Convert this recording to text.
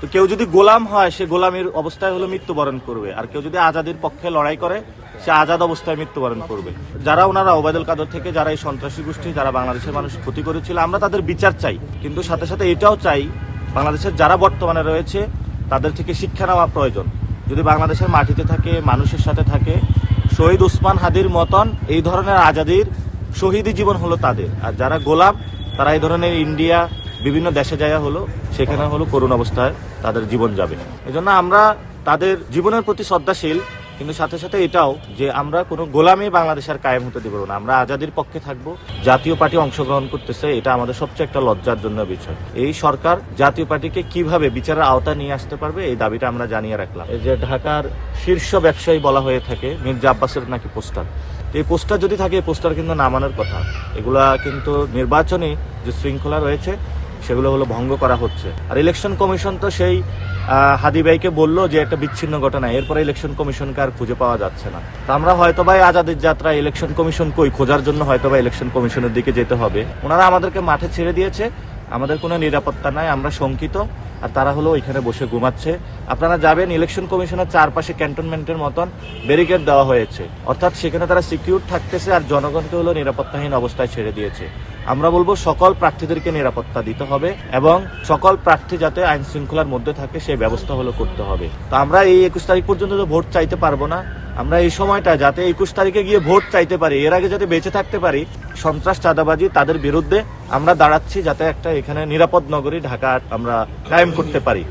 তো কেউ যদি গোলাম হয়, সে গোলামের অবস্থায় হলো মৃত্যুবরণ করবে। আর কেউ যদি আজাদির পক্ষে লড়াই করে, সে আজাদ অবস্থায় মৃত্যুবরণ করবে। যারা ওনারা ওবায়দুল কাদের থেকে, যারা এই সন্ত্রাসী গোষ্ঠী, যারা বাংলাদেশের মানুষ ক্ষতি করেছিল, আমরা তাদের বিচার চাই। কিন্তু সাথে সাথে এটাও চাই, বাংলাদেশের যারা বর্তমানে রয়েছে, তাদের থেকে শিক্ষা নেওয়া প্রয়োজন। যদি বাংলাদেশের মাটিতে থাকে, মানুষের সাথে থাকে, শহীদ উসমান হাদির মতন এই ধরনের আজাদির শহীদি জীবন হলো তাদের। আর যারা গোলাম, তারা এই ধরনের ইন্ডিয়া বিভিন্ন দেশে যাওয়া হলো, সেখানে হলো করুণ অবস্থায় তাদের জীবন যাবে। এজন্য আমরা তাদের জীবনের প্রতি শ্রদ্ধাশীল, কিন্তু সাথে সাথে এটাও যে আমরা কোনো গোলামে বাংলাদেশের কায়েম হতে দেবো না। আমরা আজাদির পক্ষে থাকব, জাতীয় পার্টি অংশগ্রহণ করতেছে, এটা আমাদের সবচেয়ে একটা লজ্জার জন্য বিষয়। এই সরকার জাতীয় পার্টিকে কীভাবে বিচারের আওতায় নিয়ে আসতে পারবে, এই দাবিটা আমরা জানিয়ে রাখলাম। এই যে ঢাকার শীর্ষ ব্যবসায়ী বলা হয়ে থাকে, মির্জা আব্বাসের নাকি পোস্টার। এই পোস্টার যদি থাকে, এই পোস্টার কিন্তু নামানোর কথা। এগুলা কিন্তু নির্বাচনী যে শৃঙ্খলা রয়েছে সেগুলো হলো ভঙ্গ করা হচ্ছে। আর ইলেকশন কমিশন তো সেই হাদি ভাইকে বলল যে একটা বিচ্ছিন্ন ঘটনা, এরপরে ইলেকশন কমিশনকে আর খুঁজে পাওয়া যাচ্ছে না। তো আমরা হয়তো ভাই আজাদের যাত্রা ইলেকশন কমিশন কই? খোঁজার জন্য হয়তো বা ইলেকশন কমিশনের দিকে যেতে হবে। ওনারা আমাদেরকে মাঠে ছেড়ে দিয়েছে। আমাদের কোনো নিরাপত্তা নাই, আমরা শঙ্কিত। আর তারা হলো ওইখানে বসে ঘুমাচ্ছে। আপনারা যাবেন ইলেকশন কমিশনের চারপাশে ক্যান্টনমেন্টের মতন ব্যারিকেড দেওয়া হয়েছে। অর্থাৎ সেখানে তারা সিকিউর থাকতেছে আর জনগণকে হলো নিরাপত্তাহীন অবস্থায় ছেড়ে দিয়েছে। আমরা বলব সকল প্রার্থীদেরকে নিরাপত্তা দিতে হবে এবং সকল প্রার্থী যাতে আইন শৃঙ্খলার মধ্যে থাকে সেই ব্যবস্থা হলো করতে হবে। তো আমরা এই একুশ তারিখ পর্যন্ত তো ভোট চাইতে পারব না। আমরা এই সময়টা যাতে একুশ তারিখে গিয়ে ভোট চাইতে পারি, এর আগে যাতে বেঁচে থাকতে পারি, সন্ত্রাস চাঁদাবাজি তাদের বিরুদ্ধে আমরা দাঁড়াচ্ছি যাতে একটা এখানে নিরাপদ নগরী ঢাকা আমরা কায়েম করতে পারি।